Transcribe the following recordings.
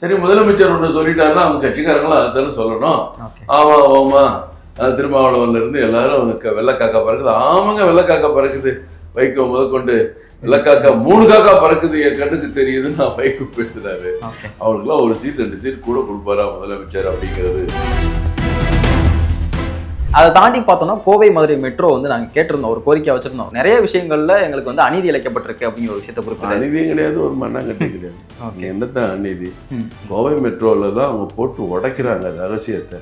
சரி முதலமைச்சர் ஒன்று சொல்லிட்டாருன்னா அவங்க கட்சிக்காரங்களும் அதுதானே சொல்லணும். ஆமா ஆமா திருமாவளவன்ல இருந்து எல்லாரும் வெள்ளைக்காக்கா பறக்குது. ஆமாங்க வெள்ளைக்காக்கா பறக்குது. வைகோ முதற்கொண்டு வெள்ளைக்காக்கா மூணு காக்கா பறக்குது. என் கண்ணுக்கு தெரியுதுன்னு நான் வைகோ பேசுறாரு. அவங்களுக்குலாம் ஒரு சீட் ரெண்டு சீட் கூட கொடுப்பாரா முதலமைச்சர் அப்படிங்கிறது. அதை தாண்டி பார்த்தோம்னா கோவை மதுரை மெட்ரோ வந்து நாங்கள் கேட்டிருந்தோம். ஒரு கோரிக்கை வச்சிருந்தோம். நிறைய விஷயங்கள்ல எங்களுக்கு வந்து அநீதி இழைக்கப்பட்டிருக்கு அப்படிங்கிற ஒரு விஷயத்தை குறிப்பிட்டாரு அநீதியும் கிடையாது ஒரு மண்ணாங்கட்டி கிடையாது. ஓகே. என்னத்தான் அநீதி. கோவை மெட்ரோல தான் அவங்க போட்டு உடைக்கிறாங்க ரகசியத்தை.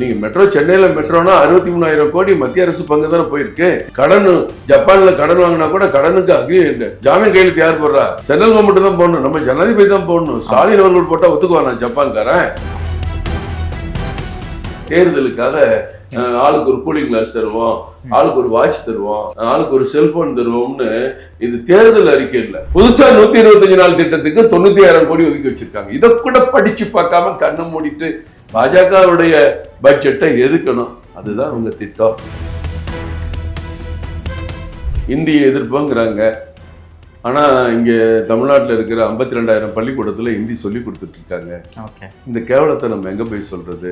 நீங்க மெட்ரோ சென்னையில மெட்ரோனா அறுபத்தி மூணாயிரம் கோடி மத்திய அரசு பங்கு தானே போயிருக்கு. கடன் ஜப்பான்ல கடன் வாங்கினா கூட கடனுக்கு அக்ரி ஜாமீன் கையெழுத்து யார் போடுறா? சென்ட்ரல் கவர்மெண்ட் தான் போடணும். நம்ம ஜனாதிபதி தான் போடணும். ஸ்டாலின் அவர்கள் போட்டா ஒத்துக்குவானா ஜப்பான்காரன்? தேர்தலுக்காக ஆளுக்கு ஒரு கூலிங் கிளாஸ் தருவோம் ஆளுக்கு ஒரு வாட்ச் தருவோம் ஆளுக்கு ஒரு செல்போன் தருவோம்னு இது தேர்தல் அறிக்கை இல்ல. புதுசா நூத்தி இருபத்தஞ்சு நாள் திட்டத்துக்கு தொண்ணூத்தி ஆயிரம் கோடி ஒதுக்கி வச்சிருக்காங்க. இதை கூட படிச்சு பார்க்காம கண்ணை மூடிட்டு பாஜகவுடைய பட்ஜெட்டை எதுக்கணும்? அதுதான் அவங்க திட்டம். இந்திய எதிர்ப்புங்கிறாங்க. ஆனா இங்க தமிழ்நாட்டுல இருக்கிற ஐம்பத்தி ரெண்டாயிரம் பள்ளிக்கூடத்துல ஹிந்தி சொல்லி கொடுத்துட்டு இருக்காங்க. ஓகே. இந்த கேவலத்தை நம்ம எங்க போய் சொல்றது?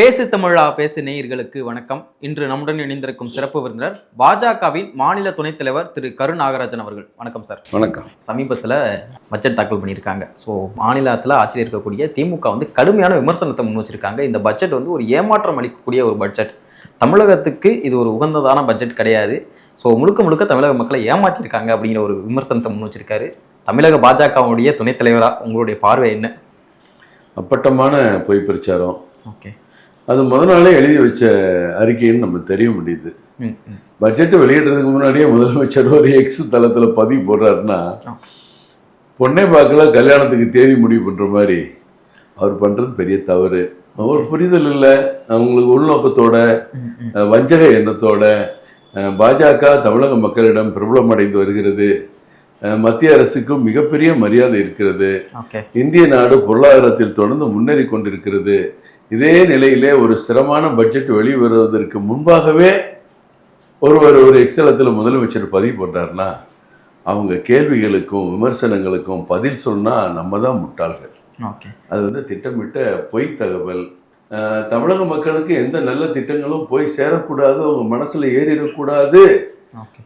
பேசு தமிழா பேசு நேயர்களுக்கு வணக்கம். இன்று நம்முடன் இணைந்திருக்கும் சிறப்பு விருந்தினர் பாஜகவின் மாநில துணைத் தலைவர் திரு கரு நாகராஜன் அவர்கள். வணக்கம் சார். வணக்கம். சமீபத்தில் பட்ஜெட் தாக்கல் பண்ணியிருக்காங்க. ஸோ மாநிலத்தில் ஆட்சியில் இருக்கக்கூடிய திமுக வந்து கடுமையான விமர்சனத்தை முன் வச்சிருக்காங்க. இந்த பட்ஜெட் வந்து ஒரு ஏமாற்றம் அளிக்கக்கூடிய ஒரு பட்ஜெட். தமிழகத்துக்கு இது ஒரு உகந்ததான பட்ஜெட் கிடையாது. ஸோ முழுக்க முழுக்க தமிழக மக்களை ஏமாத்திருக்காங்க அப்படிங்கிற ஒரு விமர்சனத்தை முன் வச்சிருக்காரு. தமிழக பாஜகவுடைய துணைத் தலைவராக உங்களுடைய பார்வை என்ன? அப்பட்டமான பொய் பிரச்சாரம். ஓகே. அது முத நாளே எழுதி வச்ச அறிக்கைன்னு நம்ம தெரிய முடியுது. பட்ஜெட் வெளியிடுறதுக்கு முன்னாடியே முதலமைச்சர் ஒரு எக்ஸ் தளத்துல பதிவு போடுறாருன்னா பொண்ணே பார்க்கல கல்யாணத்துக்கு தேதி முடிவு பண்ற மாதிரி அவர் பண்றது பெரிய தவறு. ஒரு புரிதல் இல்லை. அவங்களுக்கு உள்நோக்கத்தோட வஞ்சக எண்ணத்தோட பாஜக தமிழக மக்களிடம் பிரபலமடைந்து வருகிறது. அஹ், மத்திய அரசுக்கும் மிகப்பெரிய மரியாதை இருக்கிறது. இந்திய நாடு பொருளாதாரத்தில் தொடர்ந்து முன்னேறி கொண்டிருக்கிறது. இதே நிலையிலே ஒரு ஸ்திரமான பட்ஜெட் வெளிவருவதற்கு முன்பாகவே ஒருவர் ஒரு எக்ஸலத்தில் முதலமைச்சர் பதிவு போட்டார்னா அவங்க கேள்விகளுக்கும் விமர்சனங்களுக்கும் பதில் சொன்னா நம்ம தான் முட்டாள்கள் அது வந்து திட்டமிட்ட பொய் தகவல். தமிழக மக்களுக்கு எந்த நல்ல திட்டங்களும் போய் சேரக்கூடாது அவங்க மனசுல ஏறிடக்கூடாது.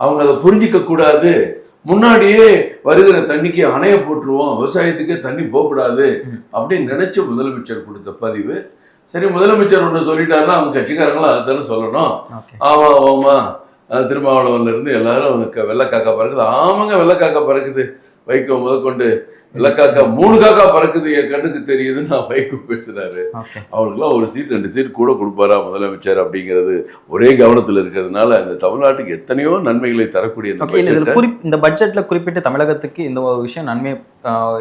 அவங்க அதை புரிஞ்சிக்க கூடாது முன்னாடியே வருகிற தண்ணிக்கு அணைய போட்டுருவோம் விவசாயத்துக்கே தண்ணி போகக்கூடாது. அப்படின்னு நினைச்ச முதலமைச்சர் கொடுத்த பதிவு. சரி முதலமைச்சர் ஒன்று சொல்லிட்டாருன்னா அவங்க கட்சிக்காரங்களும் அதுதானே சொல்லணும். ஆமா ஆமா. அஹ் திருமாவளவன்ல இருந்து எல்லாரும் வெள்ளைக்காக்கா பறக்குது. ஆமாங்க வெள்ளைக்காக்கா பறக்குது. வைகோ முதற்கொண்டு வெள்ளைக்காக்கா மூணு காக்கா பறக்குது. என் கண்ணுக்கு தெரியுதுன்னு நான் வைகோ பேசுறாரு. ஓகே. அவங்களுக்குலாம் ஒரு சீட் ரெண்டு சீட் கூட கொடுப்பாரா முதலமைச்சர் அப்படிங்கிறது ஒரே கவனத்தில் இருக்கிறதுனால இந்த தமிழ்நாட்டுக்கு எத்தனையோ நன்மைகளை தரக்கூடிய இந்த பட்ஜெட்ல குறிப்பிட்டு தமிழகத்துக்கு இந்த ஒரு விஷயம் நன்மை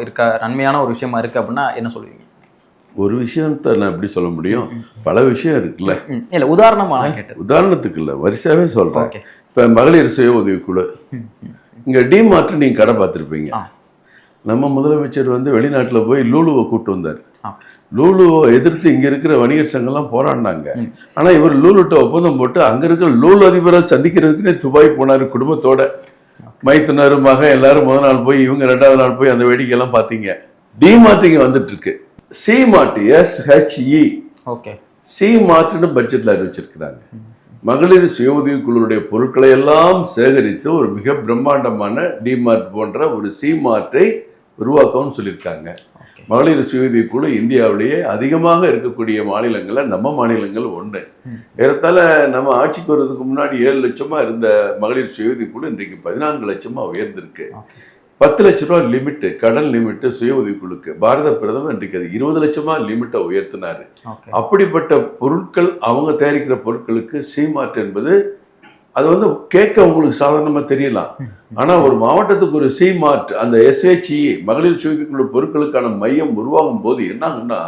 இருக்க நன்மையான ஒரு விஷயமா இருக்கு அப்படின்னா என்ன சொல்லுவீங்க? ஒரு விஷயத்த நான் எப்படி சொல்ல முடியும்? பல விஷயம் இருக்குல்ல. இல்ல உதாரணமா நான் கேட்டது. உதாரணத்துக்கு இல்ல வரிசையாவே சொல்றேன். ஓகே. இப்ப மகளிர் சுய உதவிக்குழு. இங்க டிமார்ட் நீங்க கடை பார்த்துருப்பீங்க. நம்ம முதலமைச்சர் வந்து வெளிநாட்டுல போய் லூலுவை கூட்டு வந்தார். லூலுவை எதிர்த்து இங்க இருக்கிற வணிகர் சங்கம்லாம் போராடினாங்க. ம். ஆனா இவர் லூலுட்ட ஒப்பந்தம் போட்டு அங்க இருக்கிற லூலு அதிபரை சந்திக்கிறதுக்குன்னே துபாய் போனாரு குடும்பத்தோட. மைத்துனர் மகன் எல்லாரும் முதல் நாள் போய் இவங்க ரெண்டாவது நாள் போய் அந்த வேடிக்கையெல்லாம் பார்த்தீங்க. டிமார்ட் இங்க வந்துட்டு இருக்கு. சி மார்ட் எஸ் ஹெச்இ ஓகே. சி மார்ட்னு பட்ஜெட்ல அறிவிச்சிருக்கிறாங்க. மகளிர் சுய உதவிக்குழுவுடைய பொருட்களை எல்லாம் சேகரித்து ஒரு மிக பிரம்மாண்டமான டிமார்ட் போன்ற ஒரு சி மார்ட்டை உருவாக்கவும் சொல்லியிருக்காங்க. மகளிர் சுய உதவிக்குழு இந்தியாவிலேயே அதிகமாக இருக்கக்கூடிய மாநிலங்கள்ல நம்ம மாநிலங்கள் ஒன்று ம். ஏறத்தாழ நம்ம ஆட்சிக்கு வர்றதுக்கு முன்னாடி ஏழு லட்சமா இருந்த மகளிர் சுய உதவிக்குழு இன்றைக்கு பதினான்கு லட்சமா உயர்ந்திருக்கு. பத்து லட்ச ரூபா லிமிட்டு கடன் லிமிட்டு சுய உதவிக்குழுக்கு பாரத பிரதமர் இன்றைக்கு அது இருபது லட்சமா லிமிட்டை உயர்த்தினாரு. அப்படிப்பட்ட பொருட்கள் அவங்க தயாரிக்கிற பொருட்களுக்கு சீமார்ட் என்பது அது வந்து கேட்க உங்களுக்கு சாதாரணமா தெரியலாம் ஆனா ஒரு மாவட்டத்துக்கு ஒரு சீமார்ட் அந்த எஸ்ஹெச்இ மகளிர் சுயக்குழு பொருட்களுக்கான மையம் உருவாகும் போது என்னாகுன்னா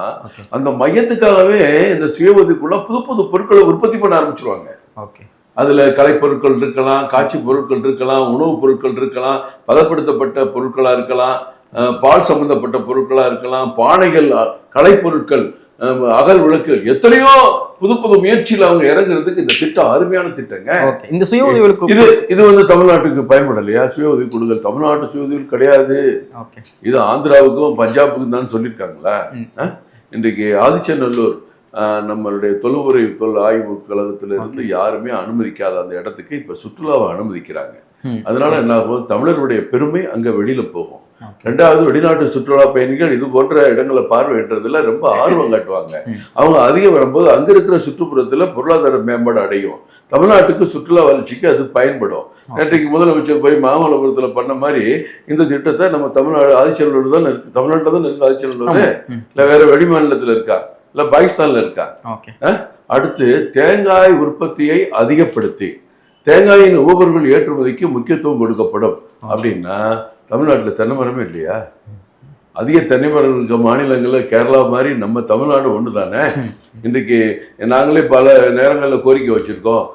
அந்த மையத்துக்காகவே இந்த சுய உதவிக்குள்ள புது புது பொருட்களை உற்பத்தி பண்ண ஆரம்பிச்சிருவாங்க. ஓகே. அதுல கலைப்பொருட்கள் இருக்கலாம் காட்சி பொருட்கள் இருக்கலாம் உணவுப் பொருட்கள் இருக்கலாம் பதப்படுத்தப்பட்ட பொருட்களா இருக்கலாம் பால் சம்பந்தப்பட்ட பொருட்களா இருக்கலாம் பானைகள் கலைப்பொருட்கள் அகல் விளக்குகள் எத்தனையோ புது புது முயற்சியில் அவங்க இறங்குறதுக்கு இந்த திட்டம் அருமையான திட்டங்க. ஓகே. இந்த சுய உதவிகளுக்கு இது இது வந்து தமிழ்நாட்டுக்கு பயன்படலையா சுய உதவி குழுக்கள் தமிழ்நாட்டு சுய உதவி கிடையாது இது ஆந்திராவுக்கும் பஞ்சாபுக்கும் தான் சொல்லியிருக்காங்களா? இன்றைக்கு ஆதிச்சநல்லூர் நம்மளுடைய தொழுமுறை தொல் ஆய்வு கழகத்துல இருந்து யாருமே அனுமதிக்காத அந்த இடத்துக்கு இப்ப சுற்றுலாவை அனுமதிக்கிறாங்க. அதனால என்ன ஆகும்? தமிழருடைய பெருமை அங்க வெளியில போகும். ரெண்டாவது வெளிநாட்டு சுற்றுலா பயணிகள் இது போன்ற இடங்களை பார்வையிடுறதுல ரொம்ப ஆர்வம் காட்டுவாங்க. அவங்க அதிகம் வரும்போது அங்க இருக்கிற சுற்றுப்புறத்துல பொருளாதார மேம்பாடு அடையும். தமிழ்நாட்டுக்கு சுற்றுலா வளர்ச்சிக்கு அது பயன்படும். நேற்றைக்கு முதலமைச்சர் போய் மாமல்லபுரத்துல பண்ண மாதிரி இந்த திட்டத்தை நம்ம தமிழ்நாடு ஆதிச்சநல்லூர் தான் இருக்கு. தமிழ்நாட்டில் தான் இருக்கு ஆதிச்சநல்லூர். ம். இல்ல வேற வெளி மாநிலத்துல இருக்கா? இல்ல பாகிஸ்தான்ல இருக்கா? ஓகே. அடுத்து தேங்காய் உற்பத்தியை அதிகப்படுத்தி தேங்காயின் உபபொருட்கள் ஏற்றுமதிக்கு முக்கியத்துவம் கொடுக்கப்படும். அப்படின்னா தமிழ்நாட்டில் தென்னை மரமே இல்லையா? அதிக தென்னை மரம் இருக்க மாநிலங்களில் கேரளா மாதிரி நம்ம தமிழ்நாடு ஒன்று தானே இன்றைக்கு நாங்களே பல நேரங்களில் கோரிக்கை வச்சுருக்கோம்.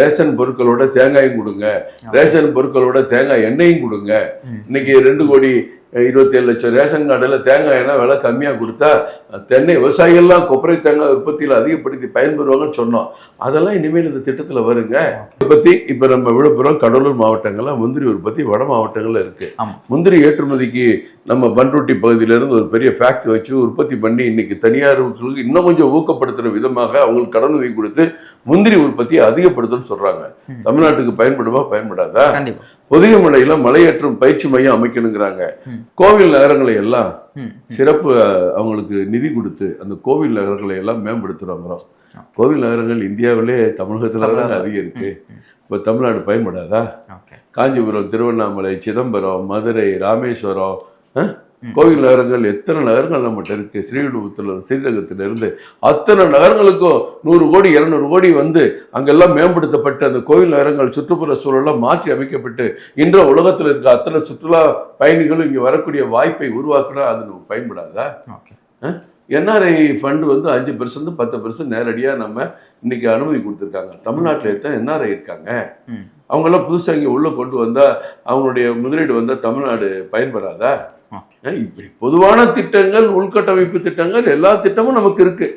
ரேஷன் பொருட்களோட தேங்காயும் கொடுங்க. ரேஷன் பொருட்களோட தேங்காய் எண்ணெயும் கொடுங்க. இன்னைக்கு ரெண்டு கோடி இருபத்தி ஏழு லட்சம் ரேஷன் கார்டில் தேங்காய் எண்ணெய் விலை கம்மியாக கொடுத்தா தென்னை விவசாயிகள்லாம் கொப்பரை தேங்காய் உற்பத்தியில் அதிகப்படுத்தி பயன்பெறுவாங்கன்னு சொன்னோம். அதெல்லாம் இனிமேல் இந்த திட்டத்தில் வருங்க. உற்பத்தி இப்போ நம்ம விழுப்புரம் கடலூர் மாவட்டங்கள்ல முந்திரி உற்பத்தி வட மாவட்டங்கள்ல இருக்கு. முந்திரி ஏற்றுமதிக்கு நம்ம பன்ருட்டி பகுதியிலிருந்து ஒரு பெரிய ஃபேக்டரி வச்சு உற்பத்தி பண்ணி இன்னைக்கு தனியாருக்கு இன்னும் கொஞ்சம் ஊக்கப்படுத்துற விதமாக அவங்களுக்கு கடனுதவி கொடுத்து முந்திரி உற்பத்தியை அதிகப்படுத்துன்னு சொல்றாங்க. தமிழ்நாட்டுக்கு பயன்படுமா பயன்படாதா? கண்டிப்பா. பொதிகமலையில மலையேற்றம் பயிற்சி மையம் அமைக்கணுங்கிறாங்க. கோவில் நகரங்களை எல்லாம் சிறப்பு அவங்களுக்கு நிதி கொடுத்து அந்த கோவில் நகரங்களை எல்லாம் மேம்படுத்துறோங்கிறோம் கோவில் நகரங்கள் இந்தியாவிலே தமிழகத்துல. அதிகம் இருக்கு. இப்போ தமிழ்நாடு பயன்படாதா? காஞ்சிபுரம் திருவண்ணாமலை சிதம்பரம் மதுரை ராமேஸ்வரம் கோவில் நகரங்கள் எத்தனை நகரங்கள் நம்மகிட்ட இருக்கு ஸ்ரீவில்லிபுத்தூர்ல ஸ்ரீரங்கத்துல இருந்து அத்தனை நகரங்களுக்கும் நூறு கோடி இருநூறு கோடி வந்து அங்கெல்லாம் மேம்படுத்தப்பட்டு அந்த கோவில் நகரங்கள் சுற்றுப்புற சூழலாம் மாற்றி அமைக்கப்பட்டு இன்ற உலகத்தில் இருக்க அத்தனை சுற்றுலா பயணிகளும் இங்கே வரக்கூடிய வாய்ப்பை உருவாக்குனா அது நமக்கு பயன்படாதா? என்ஆர்ஐ ஃபண்டு வந்து அஞ்சு பெர்சன்ட் பத்து பெர்சன்ட் நேரடியாக நம்ம இன்னைக்கு அனுமதி கொடுத்துருக்காங்க. தமிழ்நாட்டில் எத்தனை என்ஆர்ஐ இருக்காங்க? அவங்கெல்லாம் புதுசாக இங்கே உள்ளே கொண்டு வந்தால் அவங்களுடைய முதலீடு வந்தால் தமிழ்நாடு அஹ் இப்படி பொதுவான திட்டங்கள் உள்கட்டமைப்பு திட்டங்கள் எல்லா திட்டமும் நமக்கு இருக்கு.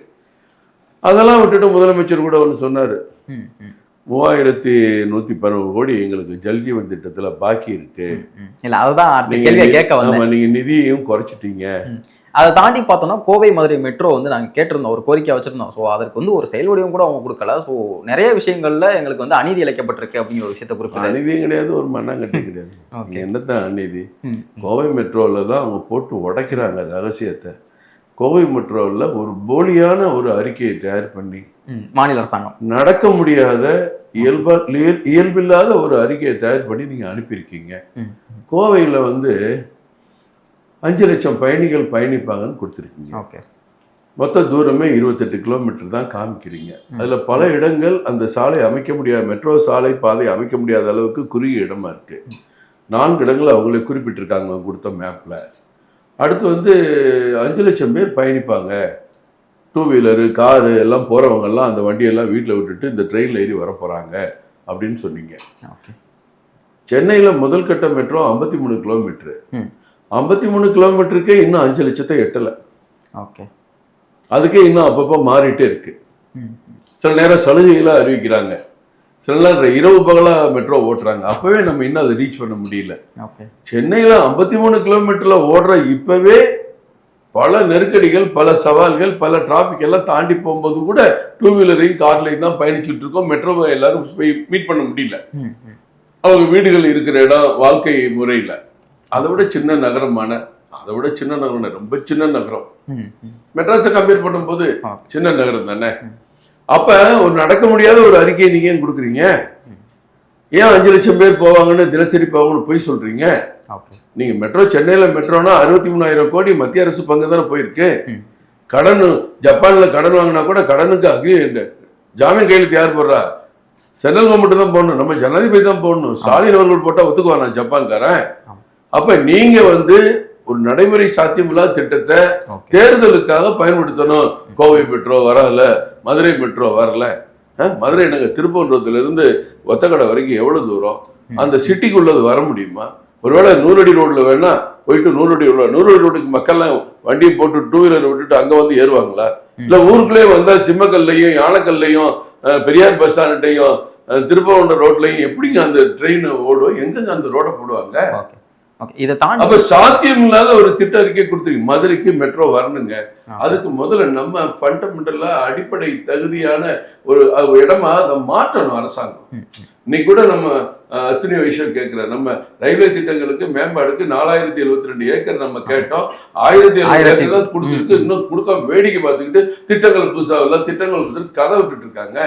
அதெல்லாம் விட்டுட்டு முதலமைச்சர் கூட ஒன்று சொன்னார். மூவாயிரத்தி நூற்றி பதினோரு கோடி எங்களுக்கு ஜல்ஜீவன் திட்டத்தில் பாக்கி இருக்கு. இல்ல அதுதான் கேட்க வந்தேன். ஆமா, நீங்க நிதியையும் குறைச்சிட்டீங்க. அதை தாண்டி பார்த்தோம்னா கோவை மதுரை மெட்ரோ வந்து நாங்கள் கேட்டிருந்தோம் ஒரு கோரிக்கை வச்சிருந்தோம். ஸோ அதற்கு வந்து ஒரு செயல் வடிவம் கூட அவங்க கொடுக்கல. ஸோ நிறைய விஷயங்கள்ல எங்களுக்கு வந்து அநீதி இழைக்கப்பட்டிருக்கு அப்படிங்கிற ஒரு விஷயத்தை குறிப்பிட்டாரு அநீதியும் கிடையாது ஒரு மண்ணாங்கட்டி கிடையாது. ஓகே என்னத்தான் அநீதி? கோவை மெட்ரோவில் தான் அவங்க போட்டு உடைக்கிறாங்க ரகசியத்தை. கோவை மெட்ரோவில் ஒரு போலியான ஒரு அறிக்கையை தயார் பண்ணி மாநில அரசாங்கம். நடக்க முடியாத இயல்பா இயல்- இயல்பில்லாத ஒரு அறிக்கையை தயார் பண்ணி நீங்கள் அனுப்பியிருக்கீங்க. கோவையில் வந்து அஞ்சு லட்சம் பயணிகள் பயணிப்பாங்கன்னு கொடுத்துருக்கீங்க. ஓகே. மொத்த தூரமே இருபத்தெட்டு கிலோமீட்டர் தான் காமிக்கிறீங்க. அதில் பல இடங்கள் அந்த சாலை அமைக்க முடியாத மெட்ரோ சாலை பாதை அமைக்க முடியாத அளவுக்கு குறுகிய இடமா இருக்கு. நான்கு இடங்கள் அவங்களே குறிப்பிட்டிருக்காங்க கொடுத்த மேப்பில் அடுத்து வந்து அஞ்சு லட்சம் பேர் பயணிப்பாங்க. டூ வீலரு காரு எல்லாம் போகிறவங்கெல்லாம் அந்த வண்டியெல்லாம் வீட்டில் விட்டுட்டு இந்த ட்ரெயினில் ஏறி வர போகிறாங்க அப்படின்னு சொன்னீங்க. ஓகே. சென்னையில் முதல் கட்ட மெட்ரோ ஐம்பத்தி மூணு கிலோமீட்ரு ஐம்பத்தி மூணு கிலோமீட்டருக்கே இன்னும் அஞ்சு லட்சத்தை எட்டலை. ஓகே. அதுக்கே இன்னும் அப்பப்போ மாறிட்டே இருக்கு. சில நேரம் சலுகைகளை அறிவிக்கிறாங்க. சில நேரம் இரவு பகலா மெட்ரோ ஓட்டுறாங்க. அப்பவே நம்ம இன்னும் அதை ரீச் பண்ண முடியல. சென்னையில ஐம்பத்தி மூணு கிலோமீட்டர்ல ஓடுற இப்பவே பல நெருக்கடிகள் பல சவால்கள் பல டிராபிக் எல்லாம் தாண்டி போகும்போது கூட டூ வீலரையும் கார்லையும் தான் பயணிச்சுட்டு இருக்கோம். மெட்ரோவை எல்லாரும் போய் மீட் பண்ண முடியல. அவங்க வீடுகள் இருக்கிற இடம் வாழ்க்கை முறையில். அதை விட சின்ன நகரமான அதை விட சின்ன நகரம் ரொம்ப சின்ன நகரம். மெட்ராஸை கம்பேர் பண்ணும்போது. சின்ன நகரம் தானே? அப்ப ஒரு நடக்க முடியாத ஒரு அறிக்கையை நீங்க ஏன் கொடுக்குறீங்க? ஏன் அஞ்சு லட்சம் பேர் போவாங்கன்னு தினசரி போவாங்கன்னு போய் சொல்றீங்க? ஓகே நீங்க மெட்ரோ சென்னையில மெட்ரோனா அறுபத்தி மூணாயிரம் கோடி மத்திய அரசு பங்கு தானே போயிருக்கு. கடன் ஜப்பான்ல கடன் வாங்கினா கூட கடனுக்கு அக்ரி ஜாமீன் கையெழுத்து யார் போடுறா? சென்ட்ரல் கவர்மெண்ட் தான் போடணும் நம்ம ஜனாதிபதி தான் போடணும். ஸ்டாலின் அவர்கள் போட்டா ஒத்துக்குவானா ஜப்பான்காரன். அப்ப நீங்க வந்து ஒரு நடைமுறை சாத்தியமில்லாத திட்டத்தை தேர்தலுக்காக பயன்படுத்தணும். கோவை மெட்ரோ வரல மதுரை மெட்ரோ வரல. மதுரை நாங்கள் திருப்பூன்றதுல இருந்து ஒத்தக்கடை வரைக்கும் எவ்வளவு தூரம்? அந்த சிட்டிக்குள்ளது வர முடியுமா? ஒருவேளை நூறடி ரோட்ல வேணா போயிட்டு நூறடி ரோடு நூறடி ரோட்டுக்கு மக்கள்லாம் வண்டியை போட்டு டூ வீலர் விட்டுட்டு அங்க வந்து ஏறுவாங்களா? இல்ல ஊருக்குள்ளே வந்தா சிம்மக்கல்லையும் யானைக்கல்லையும் பெரியார் பஸ் ஸ்டாண்ட்டையும் திருப்பவண்டம் ரோட்லயும் எப்படிங்க அந்த ட்ரெயின் ஓடும்? எங்கங்க அந்த ரோட போடுவாங்க? ஓகே இதை தாண்டி அப்ப சாத்தியம் இல்லாத ஒரு திட்ட அறிக்கை கொடுத்துருங்க மதுரைக்கு மெட்ரோ வரணுங்க. அதுக்கு முதல்ல நம்ம ஃபண்டமெண்டலா அடிப்படை தகுதியான ஒரு இடமா அதை மாற்றணும் அரசாங்கம். இன்னைக்கு கூட நம்ம அஸ்வினி வைஷ்ணவ் கேட்கிற நம்ம ரயில்வே திட்டங்களுக்கு மேம்பாடுக்கு நாலாயிரத்தி எழுபத்தி ரெண்டு ஏக்கர் நம்ம கேட்டோம். ஆயிரத்தி எழுபது ஆயிரத்தி ஏக்கர் தான் கொடுத்துருக்கு. இன்னும் கொடுக்காம வேடிக்கை பார்த்துக்கிட்டு திட்டங்கள் புதுசா இல்ல திட்டங்கள் கதை விட்டுட்டு இருக்காங்க.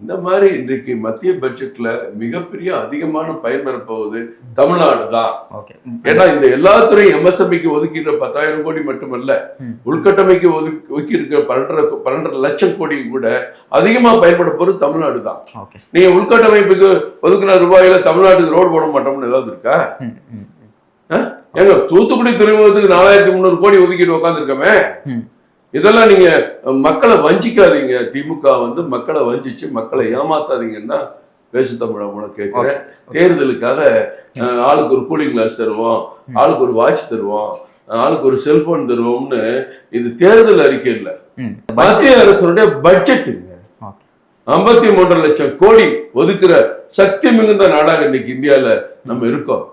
இந்த மாதிரி இன்றைக்கு மத்திய பட்ஜெட்ல மிகப்பெரிய அதிகமான பயன்பெற போகுது தமிழ்நாடு தான் ஏன்னா இந்த எல்லா துறையும் எம்எஸ்எம்இக்கு ஒதுக்கிற பத்தாயிரம் கோடி மட்டுமல்ல. உள்கட்டமைக்கு ஒதுக்கி ஒதுக்கி இருக்கிற பன்னெண்டரை பன்னெண்டரை லட்சம் கோடி கூட அதிகமா பயன்பட போறது தமிழ்நாடு தான் நீங்க உள்கட்டமைப்புக்கு ஒதுக்கின ரூபாயில தமிழ்நாட்டுக்கு ரோடு போட மாட்டோம்னு ஏதாவது இருக்கா. ஏங்க தூத்துக்குடி துறைமுகத்துக்கு நாலாயிரத்தி முந்நூறு கோடி ஒதுக்கிட்டு உட்காந்துருக்கமே. இதெல்லாம் நீங்க மக்களை வஞ்சிக்காதீங்க. திமுக வந்து மக்களை வஞ்சிச்சு மக்களை ஏமாத்தாதீங்கன்னு தான் பேசு தமிழ மூலம் கேட்கிறேன். தேர்தலுக்காக ஆளுக்கு ஒரு கூலிங் கிளாஸ் தருவோம் ஆளுக்கு ஒரு வாட்ச் தருவோம் ஆளுக்கு ஒரு செல்போன் தருவோம்னு இது தேர்தல் அறிக்கை இல்ல. மத்திய அரசுடைய பட்ஜெட்டுங்க. ஐம்பத்தி மூன்றரை லட்சம் கோடி ஒதுக்குற சக்தி மிகுந்த நாடாக இன்னைக்கு இந்தியால நம்ம இருக்கோம்.